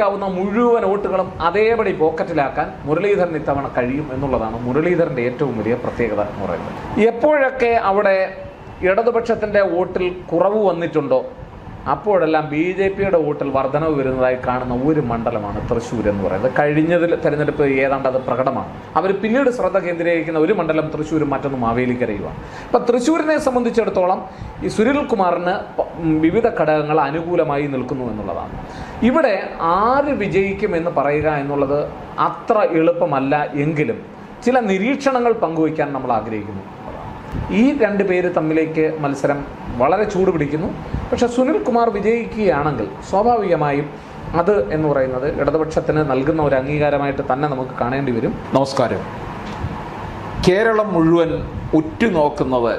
ാവുന്ന മുഴുവൻ വോട്ടുകളും അതേപടി പോക്കറ്റിലാക്കാൻ മുരളീധരൻ ഇത്തവണ കഴിയും എന്നുള്ളതാണ് മുരളീധരന്റെ ഏറ്റവും വലിയ പ്രത്യേകത എന്ന് പറയുന്നത്. എപ്പോഴൊക്കെ അവിടെ ഇടതുപക്ഷത്തിന്റെ വോട്ടിൽ കുറവ് വന്നിട്ടുണ്ടോ അപ്പോഴെല്ലാം ബി ജെ പിയുടെ വോട്ടിൽ വർധനവ് വരുന്നതായി കാണുന്ന ഒരു മണ്ഡലമാണ് തൃശ്ശൂർ എന്ന് പറയുന്നത്. കഴിഞ്ഞതിൽ തെരഞ്ഞെടുപ്പ് ഏതാണ്ട് അത് പ്രകടമാണ്. അവർ പിന്നീട് ശ്രദ്ധ കേന്ദ്രീകരിക്കുന്ന ഒരു മണ്ഡലം തൃശ്ശൂരും മറ്റൊന്നും മാവേലിക്കരയുമാണ്. അപ്പം തൃശ്ശൂരിനെ സംബന്ധിച്ചിടത്തോളം ഈ സുനിൽകുമാറിന് കുമാറിന് വിവിധ ഘടകങ്ങൾ അനുകൂലമായി നിൽക്കുന്നു എന്നുള്ളതാണ്. ഇവിടെ ആര് വിജയിക്കും എന്ന് പറയുക എന്നുള്ളത് അത്ര എളുപ്പമല്ല എങ്കിലും ചില നിരീക്ഷണങ്ങൾ പങ്കുവയ്ക്കാൻ നമ്മൾ ആഗ്രഹിക്കുന്നു. ഈ രണ്ട് പേര് തമ്മിലേക്ക് മത്സരം വളരെ ചൂട് പിടിക്കുന്നു. പക്ഷെ സുനിൽ കുമാർ വിജയിക്കുകയാണെങ്കിൽ സ്വാഭാവികമായും അത് എന്ന് പറയുന്നത് ഇടതുപക്ഷത്തിന് നൽകുന്ന ഒരു അംഗീകാരമായിട്ട് തന്നെ നമുക്ക് കാണേണ്ടി വരും. നമസ്കാരം. കേരളം മുഴുവൻ ഉറ്റുനോക്കുന്നത്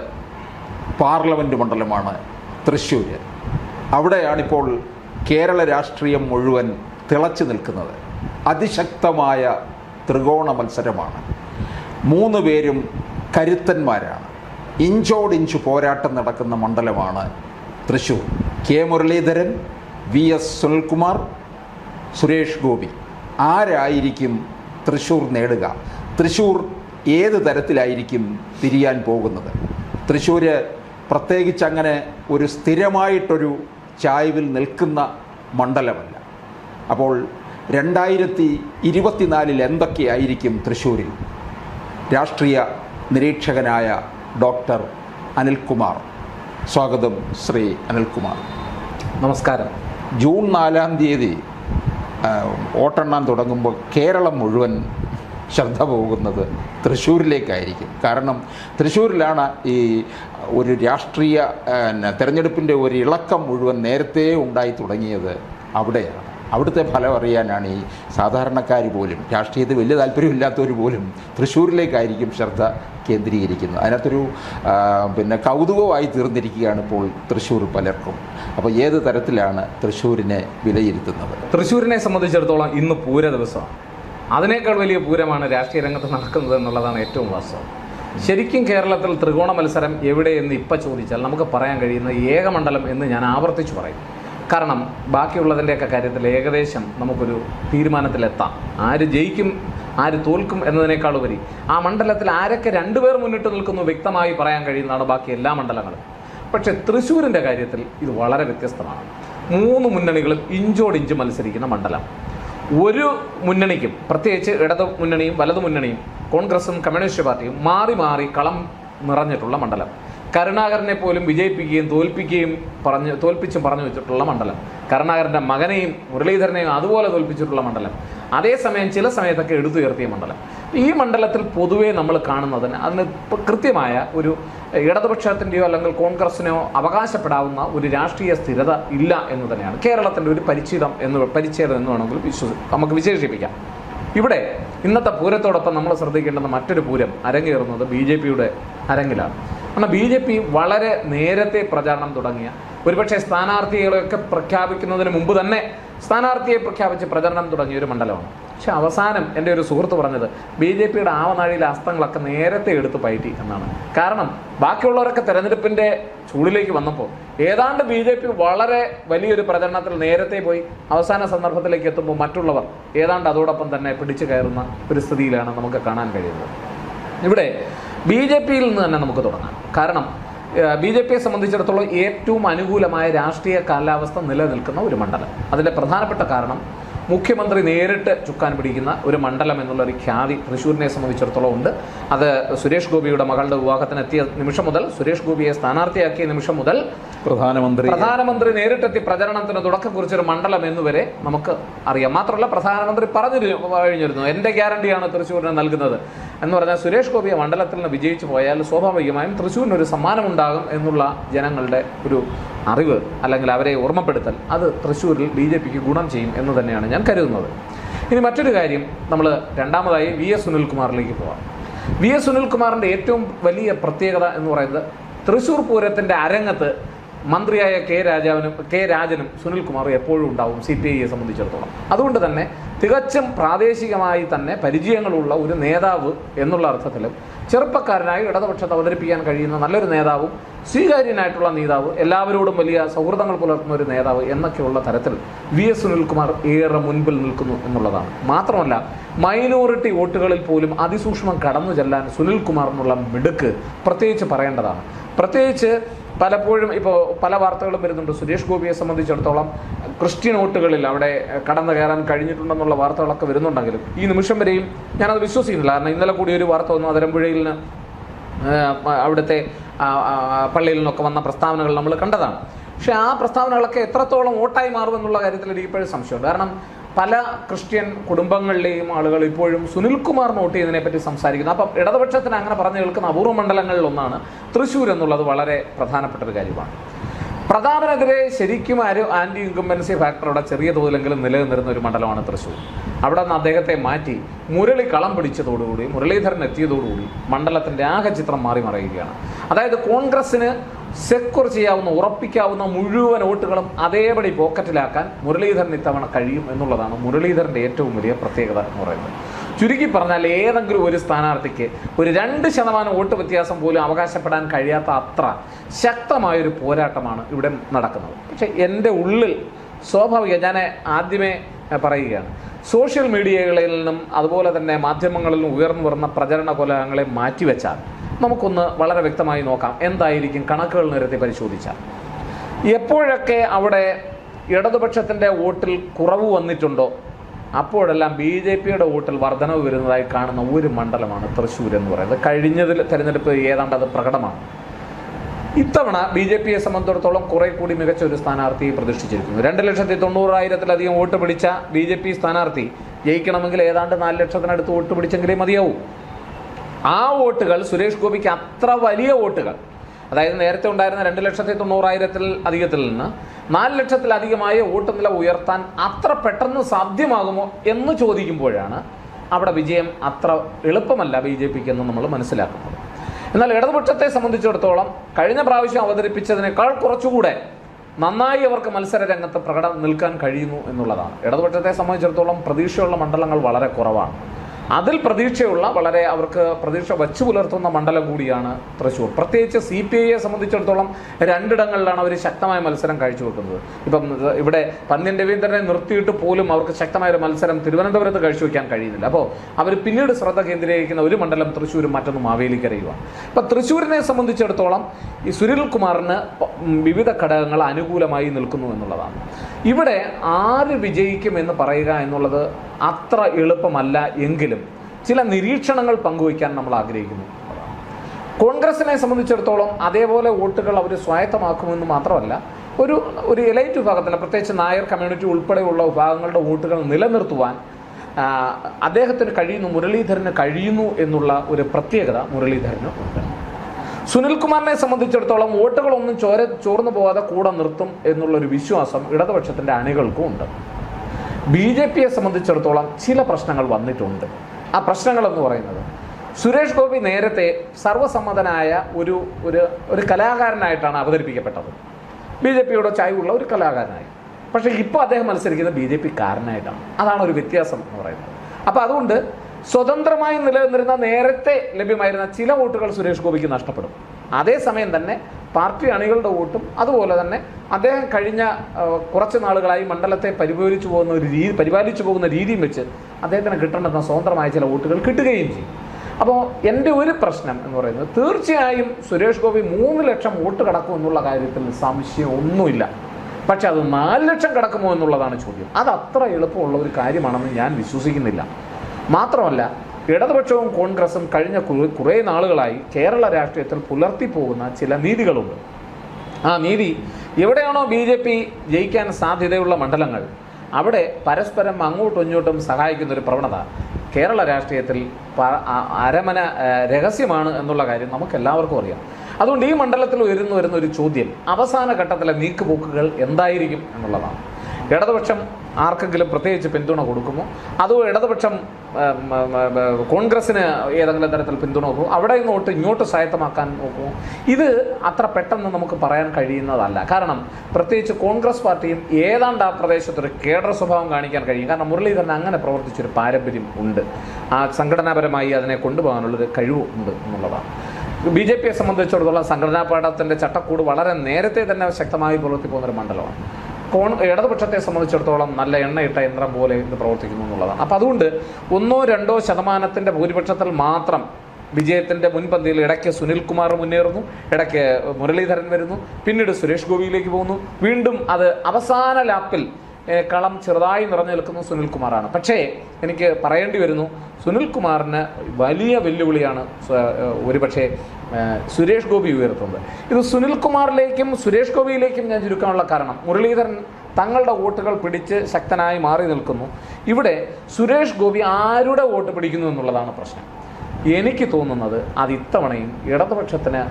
പാർലമെന്റ് മണ്ഡലമാണ് തൃശ്ശൂർ അവിടെയാണിപ്പോൾ കേരള രാഷ്ട്രീയം മുഴുവൻ തിളച്ചു നിൽക്കുന്നത് അതിശക്തമായ ത്രികോണ മത്സരമാണ്. മൂന്ന് പേരും കരുത്തന്മാരാണ്. ഇഞ്ചോടിഞ്ച് പോരാട്ടം നടക്കുന്ന മണ്ഡലമാണ് Thrissur K Muraleedharan V S Sunilkumar Suresh Gopi. ആരായിരിക്കും തൃശ്ശൂർ നേടുക? തൃശ്ശൂർ ഏത് തരത്തിലായിരിക്കും തിരിയാൻ പോകുന്നത്? തൃശ്ശൂർ പ്രത്യേകിച്ച് അങ്ങനെ ഒരു സ്ഥിരമായിട്ടൊരു ചായ്വിൽ നിൽക്കുന്ന മണ്ഡലമല്ല. അപ്പോൾ രണ്ടായിരത്തി ഇരുപത്തിനാലിൽ എന്തൊക്കെയായിരിക്കും തൃശ്ശൂരിൽ? രാഷ്ട്രീയ നിരീക്ഷകനായ ഡോക്ടർ അനിൽകുമാർ. സ്വാഗതം ശ്രീ അനിൽകുമാർ. നമസ്കാരം. ജൂൺ നാലാം തീയതി വോട്ടെണ്ണാൻ തുടങ്ങുമ്പോൾ കേരളം മുഴുവൻ ശ്രദ്ധ പോകുന്നത് തൃശ്ശൂരിലേക്കായിരിക്കും. കാരണം തൃശ്ശൂരിലാണ് ഈ ഒരു രാഷ്ട്രീയ തിരഞ്ഞെടുപ്പിന്റെ ഒരു ഇളക്കം മുഴുവൻ നേരത്തെ ഉണ്ടായി തുടങ്ങിയത് അവിടെയാണ്. അവിടുത്തെ ഫലം അറിയാനാണ് ഈ സാധാരണക്കാർ പോലും രാഷ്ട്രീയത്തിൽ വലിയ താല്പര്യമില്ലാത്തവർ പോലും തൃശ്ശൂരിലേക്കായിരിക്കും ശ്രദ്ധ കേന്ദ്രീകരിക്കുന്നത്. അതിനകത്തൊരു പിന്നെ കൗതുകമായി തീർന്നിരിക്കുകയാണ് ഇപ്പോൾ തൃശ്ശൂർ പലർക്കും. അപ്പോൾ ഏത് തരത്തിലാണ് തൃശ്ശൂരിനെ വിലയിരുത്തുന്നത്? തൃശ്ശൂരിനെ സംബന്ധിച്ചിടത്തോളം ഇന്ന് പൂര ദിവസമാണ്. അതിനേക്കാൾ വലിയ പൂരമാണ് രാഷ്ട്രീയ രംഗത്ത് നടക്കുന്നത് എന്നുള്ളതാണ് ഏറ്റവും വാസ്തവം. ശരിക്കും കേരളത്തിൽ ത്രികോണ മത്സരം എവിടെയെന്ന് ഇപ്പം ചോദിച്ചാൽ നമുക്ക് പറയാൻ കഴിയുന്ന ഏകമണ്ഡലം എന്ന് ഞാൻ ആവർത്തിച്ചു പറയും. കാരണം ബാക്കിയുള്ളതിന്റെയൊക്കെ കാര്യത്തിൽ ഏകദേശം നമുക്കൊരു തീരുമാനത്തിലെത്താം. ആര് ജയിക്കും ആര് തോൽക്കും എന്നതിനേക്കാൾ ഉപരി ആ മണ്ഡലത്തിൽ ആരൊക്കെ രണ്ടുപേർ മുന്നിട്ട് നിൽക്കുന്നു വ്യക്തമായി പറയാൻ കഴിയുന്നതാണ് ബാക്കി എല്ലാ മണ്ഡലങ്ങളും. പക്ഷേ തൃശ്ശൂരിന്റെ കാര്യത്തിൽ ഇത് വളരെ വ്യത്യസ്തമാണ്. മൂന്ന് മുന്നണികളും ഇഞ്ചോടിഞ്ച് മത്സരിക്കുന്ന മണ്ഡലം. ഒരു മുന്നണിക്കും പ്രത്യേകിച്ച് ഇടത് മുന്നണിയും വലതു മുന്നണിയും കോൺഗ്രസും കമ്മ്യൂണിസ്റ്റ് പാർട്ടിയും മാറി മാറി കളം നിറഞ്ഞിട്ടുള്ള മണ്ഡലം. കരുണാകരനെ പോലും വിജയിപ്പിക്കുകയും തോൽപ്പിക്കുകയും പറഞ്ഞു തോൽപ്പിച്ചും പറഞ്ഞു വെച്ചിട്ടുള്ള മണ്ഡലം. കരുണാകരന്റെ മകനെയും മുരളീധരനെയും അതുപോലെ തോൽപ്പിച്ചിട്ടുള്ള മണ്ഡലം. അതേസമയം ചില സമയത്തൊക്കെ എടുത്തുയർത്തിയ മണ്ഡലം. ഈ മണ്ഡലത്തിൽ പൊതുവേ നമ്മൾ കാണുന്നതിന് അതിന് കൃത്യമായ ഒരു ഇടതുപക്ഷത്തിന്റെയോ അല്ലെങ്കിൽ കോൺഗ്രസിനോ അവകാശപ്പെടാവുന്ന ഒരു രാഷ്ട്രീയ സ്ഥിരത ഇല്ല എന്ന് തന്നെയാണ്. കേരളത്തിന്റെ ഒരു പരിചിതം എന്ന് പരിച്ഛേദം എന്ന് വേണമെങ്കിൽ വിശ്വസി നമുക്ക് വിശേഷിപ്പിക്കാം. ഇവിടെ ഇന്നത്തെ പൂരത്തോടൊപ്പം നമ്മൾ ശ്രദ്ധിക്കേണ്ടുന്ന മറ്റൊരു പൂരം അരങ്ങേറുന്നത് ബി ജെ പിയുടെ അരങ്ങിലാണ്. കാരണം ബി ജെ പി വളരെ നേരത്തെ പ്രചാരണം തുടങ്ങിയ. ഒരുപക്ഷെ സ്ഥാനാർത്ഥികളെയൊക്കെ പ്രഖ്യാപിക്കുന്നതിന് മുമ്പ് തന്നെ സ്ഥാനാർത്ഥിയെ പ്രഖ്യാപിച്ച് പ്രചരണം തുടങ്ങിയ ഒരു മണ്ഡലമാണ്. പക്ഷെ അവസാനം എന്റെ ഒരു സുഹൃത്ത് പറഞ്ഞത് ബി ജെ പിയുടെ ആവനാഴിയിലെ അസ്ത്രങ്ങളൊക്കെ നേരത്തെ എടുത്ത് പയറ്റി എന്നാണ്. കാരണം ബാക്കിയുള്ളവരൊക്കെ തെരഞ്ഞെടുപ്പിന്റെ ചൂടിലേക്ക് വന്നപ്പോൾ ഏതാണ്ട് ബി ജെ പി വളരെ വലിയൊരു പ്രചരണത്തിൽ നേരത്തെ പോയി അവസാന സന്ദർഭത്തിലേക്ക് എത്തുമ്പോൾ മറ്റുള്ളവർ ഏതാണ്ട് അതോടൊപ്പം തന്നെ പിടിച്ചു കയറുന്ന ഒരു സ്ഥിതിയിലാണ് നമുക്ക് കാണാൻ കഴിയുന്നത്. ഇവിടെ ബി ജെ പിയിൽ നിന്ന് തന്നെ നമുക്ക് തുടങ്ങാം. കാരണം ബി ജെ പിയെ സംബന്ധിച്ചിടത്തോളം ഏറ്റവും അനുകൂലമായ രാഷ്ട്രീയ കാലാവസ്ഥ നിലനിൽക്കുന്ന ഒരു മണ്ഡലം. അതിന്റെ പ്രധാനപ്പെട്ട കാരണം മുഖ്യമന്ത്രി നേരിട്ട് ചുക്കാൻ പിടിക്കുന്ന ഒരു മണ്ഡലം എന്നുള്ള ഒരു ഖ്യാതി തൃശ്ശൂരിനെ സംബന്ധിച്ചിടത്തോളം ഉണ്ട്. അത് സുരേഷ് ഗോപിയുടെ മകളുടെ വിവാഹത്തിന് എത്തിയ നിമിഷം മുതൽ സുരേഷ് ഗോപിയെ സ്ഥാനാർത്ഥിയാക്കിയ നിമിഷം മുതൽ പ്രധാനമന്ത്രി പ്രധാനമന്ത്രി നേരിട്ടെത്തി പ്രചരണത്തിന് തുടക്കം കുറിച്ചൊരു മണ്ഡലം എന്നുവരെ നമുക്ക് അറിയാം. മാത്രമല്ല പ്രധാനമന്ത്രി പറഞ്ഞിരുന്നു കഴിഞ്ഞിരുന്നു എന്റെ ഗ്യാരണ്ടിയാണ് തൃശ്ശൂരിന് നൽകുന്നത്. എന്ന് പറഞ്ഞാൽ സുരേഷ് ഗോപിയെ മണ്ഡലത്തിൽ നിന്ന് വിജയിച്ചു പോയാൽ സ്വാഭാവികമായും തൃശ്ശൂരിന് ഒരു സമ്മാനമുണ്ടാകും എന്നുള്ള ജനങ്ങളുടെ ഒരു അറിവ് അല്ലെങ്കിൽ അവരെ ഓർമ്മപ്പെടുത്തൽ അത് തൃശ്ശൂരിൽ ബി ജെ പിക്ക് ഗുണം ചെയ്യും എന്ന് തന്നെയാണ് ഞാൻ കരുതുന്നത്. ഇനി മറ്റൊരു കാര്യം നമ്മൾ രണ്ടാമതായി വി എസ് സുനിൽകുമാറിലേക്ക് പോവാം. വി എസ് സുനിൽകുമാറിന്റെ ഏറ്റവും വലിയ പ്രത്യേകത എന്ന് പറയുന്നത് തൃശ്ശൂർ പൂരത്തിന്റെ അരങ്ങത്ത് മന്ത്രിയായ കെ രാജാവിനും കെ രാജനും സുനിൽകുമാറും എപ്പോഴും ഉണ്ടാവും സി പി ഐയെ സംബന്ധിച്ചിടത്തോളം. അതുകൊണ്ട് തന്നെ തികച്ചും പ്രാദേശികമായി തന്നെ പരിചയങ്ങളുള്ള ഒരു നേതാവ് എന്നുള്ള അർത്ഥത്തിലും ചെറുപ്പക്കാരനായി ഇടതുപക്ഷത്ത് അവതരിപ്പിക്കാൻ കഴിയുന്ന നല്ലൊരു നേതാവും സ്വീകാര്യനായിട്ടുള്ള നേതാവ് എല്ലാവരോടും വലിയ സൗഹൃദങ്ങൾ പുലർത്തുന്ന ഒരു നേതാവ് എന്നൊക്കെയുള്ള തരത്തിൽ വി എസ് സുനിൽകുമാർ ഏറെ മുൻപിൽ നിൽക്കുന്നു എന്നുള്ളതാണ്. മാത്രമല്ല മൈനോറിറ്റി വോട്ടുകളിൽ പോലും അതിസൂക്ഷ്മം കടന്നു ചെല്ലാൻ സുനിൽകുമാറിനുള്ള മിടുക്ക് പ്രത്യേകിച്ച് പറയേണ്ടതാണ്. പ്രത്യേകിച്ച് പലപ്പോഴും ഇപ്പോൾ പല വാർത്തകളും വരുന്നുണ്ട്. സുരേഷ് ഗോപിയെ സംബന്ധിച്ചിടത്തോളം ക്രിസ്ത്യൻ വോട്ടുകളിൽ അവിടെ കടന്നു കയറാൻ കഴിഞ്ഞിട്ടുണ്ടെന്നുള്ള വാർത്തകളൊക്കെ വരുന്നുണ്ടെങ്കിലും ഈ നിമിഷം വരെയും ഞാനത് വിശ്വസിക്കുന്നില്ല. കാരണം ഇന്നലെ കൂടി ഒരു വാർത്ത വന്നു അതിരമ്പുഴയിൽ അവിടുത്തെ പള്ളിയിൽ നിന്നൊക്കെ വന്ന പ്രസ്താവനകൾ നമ്മൾ കണ്ടതാണ്. പക്ഷേ ആ പ്രസ്താവനകളൊക്കെ എത്രത്തോളം വോട്ടായി മാറുമെന്നുള്ള കാര്യത്തിൽ എനിക്ക് ഇപ്പോഴും സംശയമുണ്ട്. കാരണം പല ക്രിസ്ത്യൻ കുടുംബങ്ങളിലെയും ആളുകൾ ഇപ്പോഴും സുനിൽകുമാർ വോട്ട് ചെയ്യുന്നതിനെ പറ്റി സംസാരിക്കുന്നു. അപ്പം ഇടതുപക്ഷത്തിന് അങ്ങനെ പറഞ്ഞു കേൾക്കുന്ന അപൂർവ മണ്ഡലങ്ങളിൽ ഒന്നാണ് തൃശ്ശൂർ എന്നുള്ളത് വളരെ പ്രധാനപ്പെട്ട ഒരു കാര്യമാണ്. പ്രതാപനെതിരെ ശരിക്കും ഒരു ആന്റി ഇൻകംബൻസി ഫാക്ടർ അവിടെ ചെറിയ തോതിലെങ്കിലും നിലനിന്നിരുന്ന ഒരു മണ്ഡലമാണ് തൃശ്ശൂർ. അവിടെ നിന്ന് അദ്ദേഹത്തെ മാറ്റി മുരളി കളം പിടിച്ചതോടുകൂടി മുരളീധരൻ എത്തിയതോടുകൂടി മണ്ഡലത്തിന്റെ ആകെ ചിത്രം മാറി മറയുകയാണ്. അതായത് കോൺഗ്രസിന് സെക്യൂർ ചെയ്യാവുന്ന ഉറപ്പിക്കാവുന്ന മുഴുവൻ വോട്ടുകളും അതേപടി പോക്കറ്റിലാക്കാൻ മുരളീധരൻ ഇത്തവണ കഴിയും എന്നുള്ളതാണ് മുരളീധരന്റെ ഏറ്റവും വലിയ പ്രത്യേകത എന്ന് പറയുന്നത്. ചുരുക്കി പറഞ്ഞാൽ ഏതെങ്കിലും ഒരു സ്ഥാനാർത്ഥിക്ക് ഒരു രണ്ട് ശതമാനം വോട്ട് വ്യത്യാസം പോലും അവകാശപ്പെടാൻ കഴിയാത്ത അത്ര ശക്തമായൊരു പോരാട്ടമാണ് ഇവിടെ നടക്കുന്നത്. പക്ഷേ എന്റെ ഉള്ളിൽ സ്വാഭാവിക ഞാൻ ആദ്യമേ പറയുകയാണ്. സോഷ്യൽ മീഡിയകളിൽ നിന്നും അതുപോലെ തന്നെ മാധ്യമങ്ങളിൽ നിന്നും ഉയർന്നു വരുന്ന പ്രചരണ കൊലകങ്ങളെ മാറ്റിവെച്ചാൽ നമുക്കൊന്ന് വളരെ വ്യക്തമായി നോക്കാം. എന്തായിരിക്കും കണക്കുകൾ നിരത്തി പരിശോധിച്ചാൽ. എപ്പോഴൊക്കെ അവിടെ ഇടതുപക്ഷത്തിന്റെ വോട്ടിൽ കുറവ് വന്നിട്ടുണ്ടോ? അപ്പോഴെല്ലാം ബി ജെ പിയുടെ വോട്ടിൽ വർധനവ് വരുന്നതായി കാണുന്ന ഒരു മണ്ഡലമാണ് തൃശ്ശൂർ എന്ന് പറയുന്നത്. കഴിഞ്ഞതിൽ തെരഞ്ഞെടുപ്പ് ഏതാണ്ട് അത് പ്രകടമാണ്. ഇത്തവണ ബി ജെ പിയെ സംബന്ധിച്ചിടത്തോളം കുറെ കൂടി മികച്ച ഒരു സ്ഥാനാർത്ഥി പ്രതിഷ്ഠിച്ചിരിക്കുന്നു. രണ്ട് ലക്ഷത്തി തൊണ്ണൂറായിരത്തിലധികം വോട്ട് പിടിച്ച ബി ജെ പി സ്ഥാനാർത്ഥി ജയിക്കണമെങ്കിൽ ഏതാണ്ട് നാല് ലക്ഷത്തിനടുത്ത് വോട്ട് പിടിച്ചെങ്കിലേ മതിയാവൂ. ആ വോട്ടുകൾ സുരേഷ് ഗോപിക്ക് അത്ര വലിയ വോട്ടുകൾ അതായത് നേരത്തെ ഉണ്ടായിരുന്ന രണ്ട് ലക്ഷത്തി തൊണ്ണൂറായിരത്തിൽ അധികത്തിൽ നിന്ന് നാല് ലക്ഷത്തിലധികമായ വോട്ട് നില ഉയർത്താൻ അത്ര പെട്ടെന്ന് സാധ്യമാകുമോ എന്ന് ചോദിക്കുമ്പോഴാണ് അവിടെ വിജയം അത്ര എളുപ്പമല്ല ബി ജെ പിക്ക് എന്ന് നമ്മൾ മനസ്സിലാക്കുന്നത്. എന്നാൽ ഇടതുപക്ഷത്തെ സംബന്ധിച്ചിടത്തോളം കഴിഞ്ഞ പ്രാവശ്യം അവതരിപ്പിച്ചതിനേക്കാൾ കുറച്ചുകൂടെ നന്നായി അവർക്ക് മത്സര രംഗത്ത് പ്രകടനം നിൽക്കാൻ കഴിയുന്നു എന്നുള്ളതാണ്. ഇടതുപക്ഷത്തെ സംബന്ധിച്ചിടത്തോളം പ്രതീക്ഷയുള്ള മണ്ഡലങ്ങൾ വളരെ കുറവാണ്. അതിൽ പ്രതീക്ഷയുള്ള വളരെ അവർക്ക് പ്രതീക്ഷ വച്ചു പുലർത്തുന്ന മണ്ഡലം കൂടിയാണ് തൃശ്ശൂർ പ്രത്യേകിച്ച് സി പി ഐയെ സംബന്ധിച്ചിടത്തോളം രണ്ടിടങ്ങളിലാണ് അവർ ശക്തമായ മത്സരം കാഴ്ചവെക്കുന്നത്. ഇപ്പം ഇവിടെ പന്ന്യൻ രവീന്ദ്രനെ നിർത്തിയിട്ട് പോലും അവർക്ക് ശക്തമായ ഒരു മത്സരം തിരുവനന്തപുരത്ത് കാഴ്ചവെക്കാൻ കഴിയുന്നില്ല. അപ്പോൾ അവർ പിന്നീട് ശ്രദ്ധ കേന്ദ്രീകരിക്കുന്ന ഒരു മണ്ഡലം തൃശ്ശൂരും മറ്റൊന്നും മാവേലിക്കരയുമാണ് ഇപ്പം തൃശ്ശൂരിനെ സംബന്ധിച്ചിടത്തോളം ഈ സുനിൽകുമാറിന് കുമാറിന് വിവിധ ഘടകങ്ങൾ അനുകൂലമായി നിൽക്കുന്നു എന്നുള്ളതാണ്. ഇവിടെ ആര് വിജയിക്കും എന്ന് പറയുക എന്നുള്ളത് അത്ര എളുപ്പമല്ല എങ്കിലും ചില നിരീക്ഷണങ്ങൾ പങ്കുവയ്ക്കാൻ നമ്മൾ ആഗ്രഹിക്കുന്നു. കോൺഗ്രസിനെ സംബന്ധിച്ചിടത്തോളം അതേപോലെ വോട്ടുകൾ അവർ സ്വായത്തമാക്കുമെന്ന് മാത്രമല്ല ഒരു ഒരു എലൈറ്റ് വിഭാഗത്തിന് പ്രത്യേകിച്ച് നായർ കമ്മ്യൂണിറ്റി ഉൾപ്പെടെയുള്ള വിഭാഗങ്ങളുടെ വോട്ടുകൾ നിലനിർത്തുവാൻ അദ്ദേഹത്തിന് കഴിയുന്നു മുരളീധരന് കഴിയുന്നു എന്നുള്ള ഒരു പ്രത്യേകത മുരളീധരന് ഉണ്ട്. സുനിൽകുമാറിനെ സംബന്ധിച്ചിടത്തോളം വോട്ടുകളൊന്നും ചോര ചോർന്നു പോകാതെ കൂടെ നിർത്തും എന്നുള്ളൊരു വിശ്വാസം ഇടതുപക്ഷത്തിന്റെ അണികൾക്കും ഉണ്ട്. ബി ജെ പിയെ സംബന്ധിച്ചിടത്തോളം ചില പ്രശ്നങ്ങൾ വന്നിട്ടുണ്ട്. ആ പ്രശ്നങ്ങളെന്ന് പറയുന്നത് സുരേഷ് ഗോപി നേരത്തെ സർവസമ്മതനായ ഒരു ഒരു ഒരു കലാകാരനായിട്ടാണ് അവതരിപ്പിക്കപ്പെട്ടത്. ബി ജെ പിയുടെ ചായ്വുള്ള ഒരു കലാകാരനായി. പക്ഷേ ഇപ്പോൾ അദ്ദേഹം മത്സരിക്കുന്നത് ബി ജെ പി കാരനായിട്ടാണ് അതാണ് ഒരു വ്യത്യാസം എന്ന് പറയുന്നത്. അപ്പോൾ അതുകൊണ്ട് സ്വതന്ത്രമായി നിലനിന്നിരുന്ന നേരത്തെ ലഭ്യമായിരുന്ന ചില വോട്ടുകൾ സുരേഷ് ഗോപിക്ക് നഷ്ടപ്പെടും. അതേസമയം തന്നെ പാർട്ടി അണികളുടെ വോട്ടും അതുപോലെ തന്നെ അദ്ദേഹം കഴിഞ്ഞ കുറച്ച് നാളുകളായി മണ്ഡലത്തെ പരിപാലിച്ചു പോകുന്ന ഒരു രീതി പരിപാലിച്ചു പോകുന്ന രീതിയും വെച്ച് അദ്ദേഹത്തിന് കിട്ടേണ്ടുന്ന സ്വതന്ത്രമായ ചില വോട്ടുകൾ കിട്ടുകയും ചെയ്യും. അപ്പോൾ എന്റെ ഒരു പ്രശ്നം എന്ന് പറയുന്നത് തീർച്ചയായും സുരേഷ് ഗോപി മൂന്ന് ലക്ഷം വോട്ട് കടക്കും എന്നുള്ള കാര്യത്തിൽ സംശയം ഒന്നുമില്ല. പക്ഷെ അത് നാല് ലക്ഷം കിടക്കുമോ എന്നുള്ളതാണ് ചോദ്യം. അത് അത്ര എളുപ്പമുള്ള ഒരു കാര്യമാണെന്ന് ഞാൻ വിശ്വസിക്കുന്നില്ല. മാത്രമല്ല ഇടതുപക്ഷവും കോൺഗ്രസും കഴിഞ്ഞ കുറേ- നാളുകളായി കേരള രാഷ്ട്രീയത്തിൽ പുലർത്തി പോകുന്ന ചില നീതികളുണ്ട്. ആ നീതി എവിടെയാണോ ബി ജെ പി ജയിക്കാൻ സാധ്യതയുള്ള മണ്ഡലങ്ങൾ അവിടെ പരസ്പരം അങ്ങോട്ടും ഇങ്ങോട്ടും സഹായിക്കുന്ന ഒരു പ്രവണത കേരള രാഷ്ട്രീയത്തിൽ അരമന രഹസ്യമാണ് എന്നുള്ള കാര്യം നമുക്ക് എല്ലാവർക്കും അറിയാം. അതുകൊണ്ട് ഈ മണ്ഡലത്തിൽ ഉയർന്നു വരുന്ന ഒരു ചോദ്യം അവസാന ഘട്ടത്തിലെ നീക്കുപോക്കുകൾ എന്തായിരിക്കും എന്നുള്ളതാണ്. ഇടതുപക്ഷം ആർക്കെങ്കിലും പ്രത്യേകിച്ച് പിന്തുണ കൊടുക്കുമോ? അതോ ഇടതുപക്ഷം കോൺഗ്രസിന് ഏതെങ്കിലും തരത്തിൽ പിന്തുണ കൊടുക്കും അവിടെ ഇങ്ങോട്ട് ഇങ്ങോട്ട് സ്വായത്തമാക്കാൻ നോക്കുമോ? ഇത് അത്ര പെട്ടെന്ന് നമുക്ക് പറയാൻ കഴിയുന്നതല്ല. കാരണം പ്രത്യേകിച്ച് കോൺഗ്രസ് പാർട്ടിയും ഏതാണ്ട് ആ പ്രദേശത്തൊരു കേഡർ സ്വഭാവം കാണിക്കാൻ കഴിയും. കാരണം മുരളീധരൻ അങ്ങനെ പ്രവർത്തിച്ചൊരു പാരമ്പര്യം ഉണ്ട്. ആ സംഘടനാപരമായി അതിനെ കൊണ്ടുപോകാനുള്ളൊരു കഴിവ് ഉണ്ട് എന്നുള്ളതാണ്. ബി ജെ പിയെ സംബന്ധിച്ചിടത്തോളം സംഘടനാ പാഠത്തിന്റെ ചട്ടക്കൂട് വളരെ നേരത്തെ തന്നെ ശക്തമായി പുലർത്തി പോകുന്ന ഒരു മണ്ഡലമാണ്. കോൺ ഇടതുപക്ഷത്തെ സംബന്ധിച്ചിടത്തോളം നല്ല എണ്ണയിട്ട യന്ത്രം പോലെ ഇത് പ്രവർത്തിക്കുന്നു എന്നുള്ളതാണ്. അപ്പോൾ അതുകൊണ്ട് ഒന്നോ രണ്ടോ ശതമാനത്തിന്റെ ഭൂരിപക്ഷത്തിൽ മാത്രം വിജയത്തിന്റെ മുൻപന്തിയിൽ ഇടയ്ക്ക് സുനിൽകുമാർ മുന്നേറുന്നു ഇടയ്ക്ക് മുരളീധരൻ വരുന്നു പിന്നീട് സുരേഷ് ഗോപിയിലേക്ക് പോകുന്നു. വീണ്ടും അത് അവസാന ലാപ്പിൽ കളം ചെറുതായി നിറഞ്ഞു നിൽക്കുന്ന സുനിൽകുമാറാണ് പക്ഷേ എനിക്ക് പറയേണ്ടി വരുന്നു സുനിൽകുമാറിന് വലിയ വെല്ലുവിളിയാണ് ഒരുപക്ഷെ സുരേഷ് ഗോപി ഉയർത്തുന്നത്. ഇത് സുനിൽകുമാറിലേക്കും സുരേഷ് ഗോപിയിലേക്കും ഞാൻ ചുരുക്കാനുള്ള കാരണം മുരളീധരൻ തങ്ങളുടെ വോട്ടുകൾ പിടിച്ച് ശക്തനായി മാറി നിൽക്കുന്നു. ഇവിടെ സുരേഷ് ഗോപി ആരുടെ വോട്ട് പിടിക്കുന്നു എന്നുള്ളതാണ് പ്രശ്നം. എനിക്ക് തോന്നുന്നത് അത് ഇത്തവണയും ഇടതുപക്ഷത്തിന്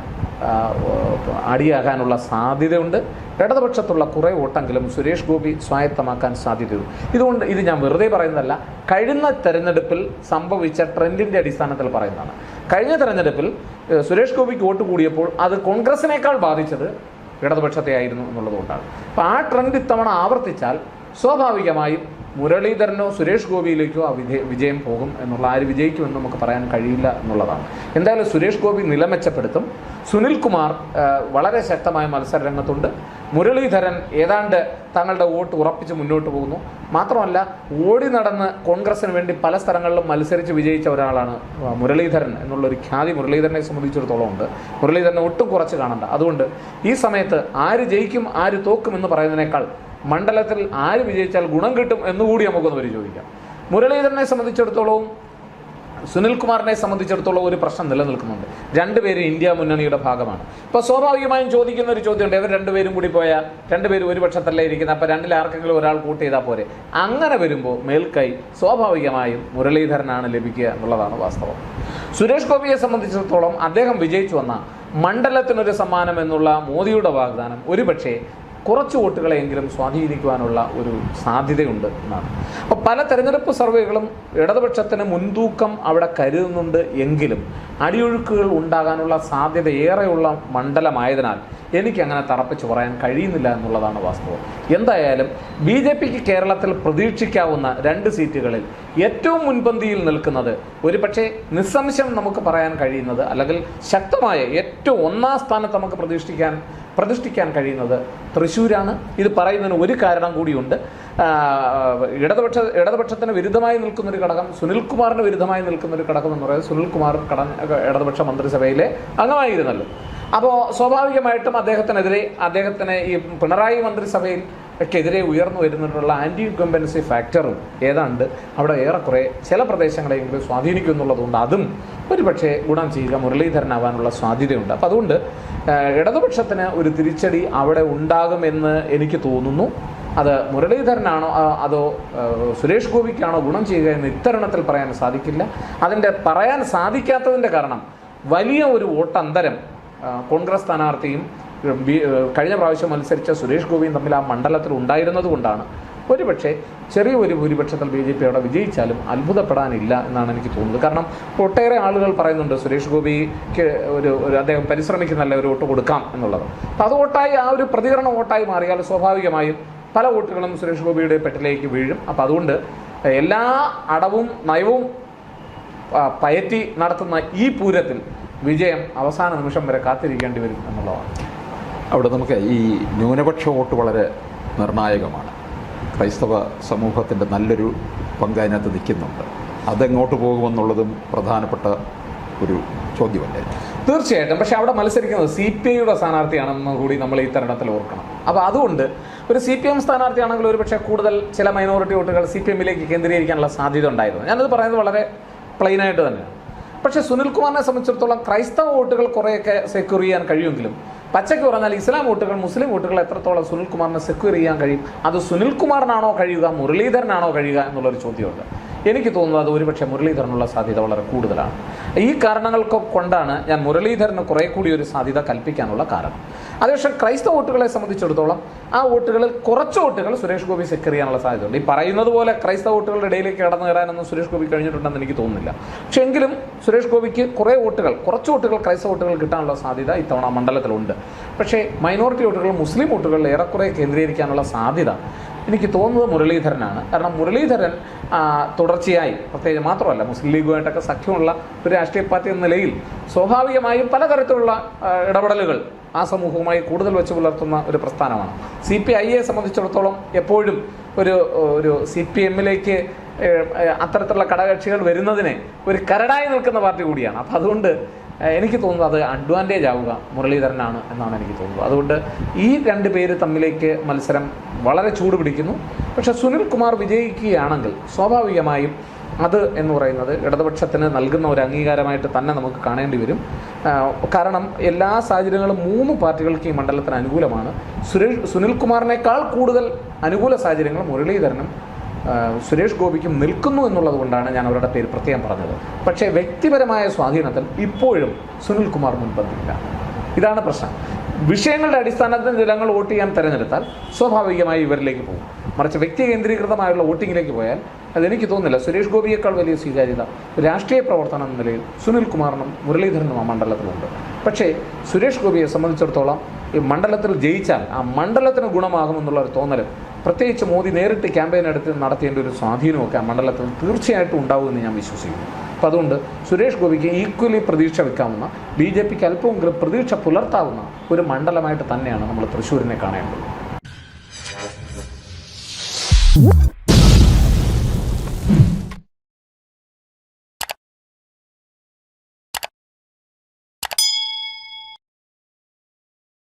അടിയാകാനുള്ള സാധ്യതയുണ്ട്. ഇടതുപക്ഷത്തുള്ള കുറേ വോട്ടെങ്കിലും സുരേഷ് ഗോപി സ്വായത്തമാക്കാൻ സാധ്യതയുണ്ട് ഇതുകൊണ്ട് ഇത് ഞാൻ വെറുതെ പറയുന്നതല്ല. കഴിഞ്ഞ തെരഞ്ഞെടുപ്പിൽ സംഭവിച്ച ട്രെൻഡിന്റെ അടിസ്ഥാനത്തിൽ പറയുന്നതാണ്. കഴിഞ്ഞ തെരഞ്ഞെടുപ്പിൽ സുരേഷ് ഗോപിക്ക് വോട്ട് കൂടിയപ്പോൾ അത് കോൺഗ്രസിനേക്കാൾ ബാധിച്ചത് ഇടതുപക്ഷത്തെ ആയിരുന്നു എന്നുള്ളതുകൊണ്ടാണ്. അപ്പോൾ ആ ട്രെൻഡ് ഇത്തവണ ആവർത്തിച്ചാൽ സ്വാഭാവികമായും മുരളീധരനോ സുരേഷ് ഗോപിയിലേക്കോ ആ വിജയ വിജയം പോകും എന്നുള്ള ആര് വിജയിക്കുമെന്ന് നമുക്ക് പറയാൻ കഴിയില്ല എന്നുള്ളതാണ്. എന്തായാലും സുരേഷ് ഗോപി നില മെച്ചപ്പെടുത്തും സുനിൽ കുമാർ വളരെ ശക്തമായ മത്സര രംഗത്തുണ്ട് മുരളീധരൻ ഏതാണ്ട് തങ്ങളുടെ വോട്ട് ഉറപ്പിച്ച് മുന്നോട്ട് പോകുന്നു. മാത്രമല്ല ഓടി നടന്ന് കോൺഗ്രസിന് വേണ്ടി പല സ്ഥലങ്ങളിലും മത്സരിച്ച് വിജയിച്ച ഒരാളാണ് മുരളീധരൻ എന്നുള്ളൊരു ഖ്യാതി മുരളീധരനെ സംബന്ധിച്ചിടത്തോളം ഉണ്ട്. മുരളീധരനെ ഒട്ടും കുറച്ച് കാണണ്ട. അതുകൊണ്ട് ഈ സമയത്ത് ആര് ജയിക്കും ആര് തോക്കും എന്ന് പറയുന്നതിനേക്കാൾ മണ്ഡലത്തിൽ ആര് വിജയിച്ചാൽ ഗുണം കിട്ടും എന്നുകൂടി നമുക്കൊന്ന് പരിശോധിക്കാം. മുരളീധരനെ സംബന്ധിച്ചിടത്തോളവും സുനിൽകുമാറിനെ സംബന്ധിച്ചിടത്തോളം ഒരു പ്രശ്നം നിലനിൽക്കുന്നുണ്ട്. രണ്ടുപേരും ഇന്ത്യ മുന്നണിയുടെ ഭാഗമാണ്. ഇപ്പോൾ സ്വാഭാവികമായും ചോദിക്കുന്ന ഒരു ചോദ്യമുണ്ട്. ഇവർ രണ്ടുപേരും കൂടി പോയാൽ രണ്ടുപേരും ഒരു പക്ഷത്തല്ലേ ഇരിക്കുന്നത് അപ്പോൾ രണ്ടിൽ ആർക്കെങ്കിലും ഒരാൾ കൂട്ട് ചെയ്താൽ പോരെ? അങ്ങനെ വരുമ്പോൾ മേൽക്കൈ സ്വാഭാവികമായും മുരളീധരനാണ് ലഭിക്കുക എന്നുള്ളതാണ് വാസ്തവം. സുരേഷ് ഗോപിയെ സംബന്ധിച്ചിടത്തോളം അദ്ദേഹം വിജയിച്ചു വന്ന മണ്ഡലത്തിനൊരു സമ്മാനം എന്നുള്ള മോദിയുടെ വാഗ്ദാനം ഒരുപക്ഷേ കുറച്ച് വോട്ടുകളെങ്കിലും സ്വാധീനിക്കുവാനുള്ള ഒരു സാധ്യതയുണ്ട് എന്നാണ്. അപ്പോൾ പല തെരഞ്ഞെടുപ്പ് സർവേകളും ഇടതുപക്ഷത്തിന് മുൻതൂക്കം അവിടെ കരുതുന്നുണ്ട് എങ്കിലും അടിയൊഴുക്കുകൾ ഉണ്ടാകാനുള്ള സാധ്യത ഏറെയുള്ള മണ്ഡലമായതിനാൽ എനിക്കങ്ങനെ തറപ്പിച്ച് പറയാൻ കഴിയുന്നില്ല എന്നുള്ളതാണ് വാസ്തവം. എന്തായാലും ബി ജെ പിക്ക് കേരളത്തിൽ പ്രതീക്ഷിക്കാവുന്ന രണ്ട് സീറ്റുകളിൽ ഏറ്റവും മുൻപന്തിയിൽ നിൽക്കുന്നത് ഒരുപക്ഷെ നിസ്സംശയം നമുക്ക് പറയാൻ കഴിയുന്നത് അല്ലെങ്കിൽ ശക്തമായ ഏറ്റവും ഒന്നാം സ്ഥാനത്ത് നമുക്ക് പ്രതീക്ഷിക്കാൻ പ്രതിഷ്ഠിക്കാൻ കഴിയുന്നത് തൃശ്ശൂരാണ്. ഇത് പറയുന്നതിന് ഒരു കാരണം കൂടിയുണ്ട്. ഇടതുപക്ഷ ഇടതുപക്ഷത്തിന് വിരുദ്ധമായി നിൽക്കുന്നൊരു ഘടകം സുനിൽകുമാറിന് വിരുദ്ധമായി നിൽക്കുന്നൊരു ഘടകം എന്ന് പറയുന്നത് സുനിൽകുമാർ കട ഇടതുപക്ഷ മന്ത്രിസഭയിലെ അംഗമായിരുന്നല്ലോ. അപ്പോൾ സ്വാഭാവികമായിട്ടും അദ്ദേഹത്തിനെതിരെ അദ്ദേഹത്തിന് ഈ പിണറായി മന്ത്രിസഭയിൽ ക്കെതിരെ ഉയർന്നു വരുന്നിട്ടുള്ള ആന്റി ഇൻകംബൻസി ഫാക്ടറും ഏതാണ്ട് അവിടെ ഏറെക്കുറെ ചില പ്രദേശങ്ങളെങ്കിലും സ്വാധീനിക്കും എന്നുള്ളതുകൊണ്ട് അതും ഒരുപക്ഷെ ഗുണം ചെയ്യുക മുരളീധരനാവാനുള്ള സാധ്യതയുണ്ട്. അപ്പം അതുകൊണ്ട് ഇടതുപക്ഷത്തിന് ഒരു തിരിച്ചടി അവിടെ ഉണ്ടാകുമെന്ന് എനിക്ക് തോന്നുന്നു. അത് മുരളീധരനാണോ അതോ സുരേഷ് ഗോപിക്കാണോ ഗുണം ചെയ്യുക എന്ന് ഇത്തരണത്തിൽ പറയാൻ സാധിക്കില്ല. അതിന്റെ പറയാൻ സാധിക്കാത്തതിന്റെ കാരണം വലിയ ഒരു വോട്ടന്തരം കോൺഗ്രസ് സ്ഥാനാർത്ഥിയും കഴിഞ്ഞ പ്രാവശ്യം മത്സരിച്ച സുരേഷ് ഗോപിയും തമ്മിൽ ആ മണ്ഡലത്തിൽ ഉണ്ടായിരുന്നത് കൊണ്ടാണ്. ഒരുപക്ഷെ ചെറിയൊരു ഭൂരിപക്ഷത്തിൽ ബി ജെ പി അവിടെ വിജയിച്ചാലും അത്ഭുതപ്പെടാനില്ല എന്നാണ് എനിക്ക് തോന്നുന്നത്. കാരണം ഒട്ടേറെ ആളുകൾ പറയുന്നുണ്ട് സുരേഷ് ഗോപിക്ക് ഒരു ഒരു അദ്ദേഹം പരിശ്രമിക്കുന്നല്ല ഒരു വോട്ട് കൊടുക്കാം എന്നുള്ളത്. അപ്പോൾ അത് വോട്ടായി ആ ഒരു പ്രതികരണ വോട്ടായി മാറിയാൽ സ്വാഭാവികമായും പല വോട്ടുകളും സുരേഷ് ഗോപിയുടെ പെട്ടിലേക്ക് വീഴും. അപ്പോൾ അതുകൊണ്ട് എല്ലാ അടവും നയവും പയറ്റി നടത്തുന്ന ഈ പൂരത്തിൽ വിജയം അവസാന നിമിഷം വരെ കാത്തിരിക്കേണ്ടി വരും എന്നുള്ളതാണ്. അവിടെ നമുക്ക് ഈ ന്യൂനപക്ഷ വോട്ട് വളരെ നിർണായകമാണ്. ക്രൈസ്തവ സമൂഹത്തിന്റെ നല്ലൊരു പങ്ക് അതിനകത്ത് നിൽക്കുന്നുണ്ട്. അതെങ്ങോട്ട് പോകുമെന്നുള്ളതും പ്രധാനപ്പെട്ട ഒരു ചോദ്യമല്ലേ? തീർച്ചയായിട്ടും. പക്ഷെ അവിടെ മത്സരിക്കുന്നത് സി പി ഐയുടെ സ്ഥാനാർത്ഥിയാണെന്ന് കൂടി നമ്മൾ ഈ തരണത്തിൽ ഓർക്കണം. അപ്പോൾ അതുകൊണ്ട് ഒരു സി പി എം സ്ഥാനാർത്ഥിയാണെങ്കിൽ ഒരു പക്ഷേ കൂടുതൽ ചില മൈനോറിറ്റി വോട്ടുകൾ സി പി എമ്മിലേക്ക് കേന്ദ്രീകരിക്കാനുള്ള സാധ്യത ഉണ്ടായിരുന്നു. ഞാനത് പറയുന്നത് വളരെ പ്ലെയിനായിട്ട് തന്നെയാണ് പക്ഷേ സുനിൽകുമാറിനെ സംബന്ധിച്ചിടത്തോളം ക്രൈസ്തവ വോട്ടുകൾ കുറേയൊക്കെ സെക്യൂർ ചെയ്യാൻ കഴിയുമെങ്കിലും പച്ചയ്ക്ക് പറഞ്ഞാൽ ഇസ്ലാം വോട്ടുകൾ മുസ്ലിം വോട്ടുകൾ എത്രത്തോളം സുനിൽകുമാറിനെ സെക്യൂർ ചെയ്യാൻ കഴിയും? അത് സുനിൽകുമാറിനാണോ കഴിയുക മുരളീധരനാണോ കഴിയുക എന്നുള്ളൊരു ചോദ്യമുണ്ട്. എനിക്ക് തോന്നുന്നത് അത് ഒരുപക്ഷെ മുരളീധരനുള്ള സാധ്യത വളരെ കൂടുതലാണ്. ഈ കാരണങ്ങൾക്ക് കൊണ്ടാണ് ഞാൻ മുരളീധരന് കുറേ കൂടി ഒരു സാധ്യത കൽപ്പിക്കാനുള്ള കാരണം. അതേപക്ഷെ ക്രൈസ്തവ വോട്ടുകളെ സംബന്ധിച്ചിടത്തോളം ആ വോട്ടുകളിൽ കുറച്ച് വോട്ടുകൾ സുരേഷ് ഗോപി സെക്യൂർ ചെയ്യാനുള്ള സാധ്യതയുണ്ട്. ഈ പറയുന്നത് പോലെ ക്രൈസ്തവ വോട്ടുകളുടെ ഇടയിലേക്ക് കടന്നു കയറാനൊന്നും സുരേഷ് ഗോപി കഴിഞ്ഞിട്ടുണ്ടെന്ന് എനിക്ക് തോന്നുന്നില്ല. പക്ഷെ എങ്കിലും സുരേഷ് ഗോപിക്ക് കുറേ വോട്ടുകൾ കുറച്ച് വോട്ടുകൾ ക്രൈസ്തവ വോട്ടുകൾ കിട്ടാനുള്ള സാധ്യത ഇത്തവണ മണ്ഡലത്തിലുണ്ട്. പക്ഷേ മൈനോറിറ്റി വോട്ടുകൾ മുസ്ലിം വോട്ടുകളിൽ ഏറെക്കുറെ കേന്ദ്രീകരിക്കാനുള്ള സാധ്യത എനിക്ക് തോന്നുന്നത് മുരളീധരനാണ്. കാരണം മുരളീധരൻ തുടർച്ചയായി പ്രത്യേകിച്ച് മാത്രമല്ല മുസ്ലിം ലീഗുമായിട്ടൊക്കെ സഖ്യമുള്ള ഒരു രാഷ്ട്രീയ പാർട്ടി എന്ന നിലയിൽ സ്വാഭാവികമായും പലതരത്തിലുള്ള ഇടപെടലുകൾ ആ സമൂഹവുമായി കൂടുതൽ വെച്ച് പുലർത്തുന്ന ഒരു പ്രസ്ഥാനമാണ്. സി പി ഐയെ സംബന്ധിച്ചിടത്തോളം എപ്പോഴും ഒരു ഒരു സി പി എമ്മിലേക്ക് അത്തരത്തിലുള്ള ഘടകകക്ഷികൾ വരുന്നതിനെ ഒരു കരടായി നിൽക്കുന്ന പാർട്ടി കൂടിയാണ്. അപ്പം അതുകൊണ്ട് എനിക്ക് തോന്നുന്നത് അത് അഡ്വാന്റേജ് ആവുക മുരളീധരനാണ് എന്നാണ് എനിക്ക് തോന്നുന്നത്. അതുകൊണ്ട് ഈ രണ്ട് പേര് തമ്മിലേക്ക് മത്സരം വളരെ ചൂട് പിടിക്കുന്നു. പക്ഷേ സുനിൽ കുമാർ വിജയിക്കുകയാണെങ്കിൽ സ്വാഭാവികമായും അത് എന്ന് പറയുന്നത് ഇടതുപക്ഷത്തിന് നൽകുന്ന ഒരു അംഗീകാരമായിട്ട് തന്നെ നമുക്ക് കാണേണ്ടി വരും. കാരണം എല്ലാ സാഹചര്യങ്ങളും മൂന്ന് പാർട്ടികൾക്ക് ഈ മണ്ഡലത്തിന് അനുകൂലമാണ്. സുരേഷ് സുനിൽ കുമാറിനേക്കാൾ കൂടുതൽ അനുകൂല സാഹചര്യങ്ങൾ മുരളീധരനും സുരേഷ് ഗോപിക്കും നിൽക്കുന്നു എന്നുള്ളത് കൊണ്ടാണ് ഞാൻ അവരുടെ പേര് പ്രത്യേകം പറഞ്ഞത്. പക്ഷേ വ്യക്തിപരമായ സ്വാധീനത്തിൽ ഇപ്പോഴും സുനിൽകുമാർ മുൻപന്തിയില്ല. ഇതാണ് പ്രശ്നം. വിഷയങ്ങളുടെ അടിസ്ഥാനത്തിൽ ജനങ്ങൾ വോട്ട് ചെയ്യാൻ തിരഞ്ഞെടുത്താൽ സ്വാഭാവികമായി ഇവരിലേക്ക് പോകും. മറിച്ച് വ്യക്തി കേന്ദ്രീകൃതമായുള്ള വോട്ടിങ്ങിലേക്ക് പോയാൽ അതെനിക്ക് തോന്നുന്നില്ല. സുരേഷ് ഗോപിയേക്കാൾ വലിയ സ്വീകാര്യത രാഷ്ട്രീയ പ്രവർത്തനം എന്ന നിലയിൽ സുനിൽ കുമാറിനും മുരളീധരനും ആ മണ്ഡലത്തിലുണ്ട്. പക്ഷേ സുരേഷ് ഗോപിയെ സംബന്ധിച്ചിടത്തോളം ഈ മണ്ഡലത്തിൽ ജയിച്ചാൽ ആ മണ്ഡലത്തിന് ഗുണമാകുമെന്നുള്ള ഒരു തോന്നൽ. പ്രത്യേകിച്ച് മോദി നേരിട്ട് ക്യാമ്പയിൻ എടുത്ത് നടത്തേണ്ട ഒരു സ്വാധീനമൊക്കെ ആ മണ്ഡലത്തിൽ തീർച്ചയായിട്ടും ഉണ്ടാവുമെന്ന് ഞാൻ വിശ്വസിക്കുന്നു. അപ്പോൾ അതുകൊണ്ട് സുരേഷ് ഗോപിക്ക് ഈക്വലി പ്രതീക്ഷ വെക്കാവുന്ന ബി ജെ പിക്ക് അല്പമെങ്കിലും പ്രതീക്ഷ പുലർത്താവുന്ന ഒരു മണ്ഡലമായിട്ട് തന്നെയാണ് നമ്മൾ തൃശ്ശൂരിനെ കാണേണ്ടത്.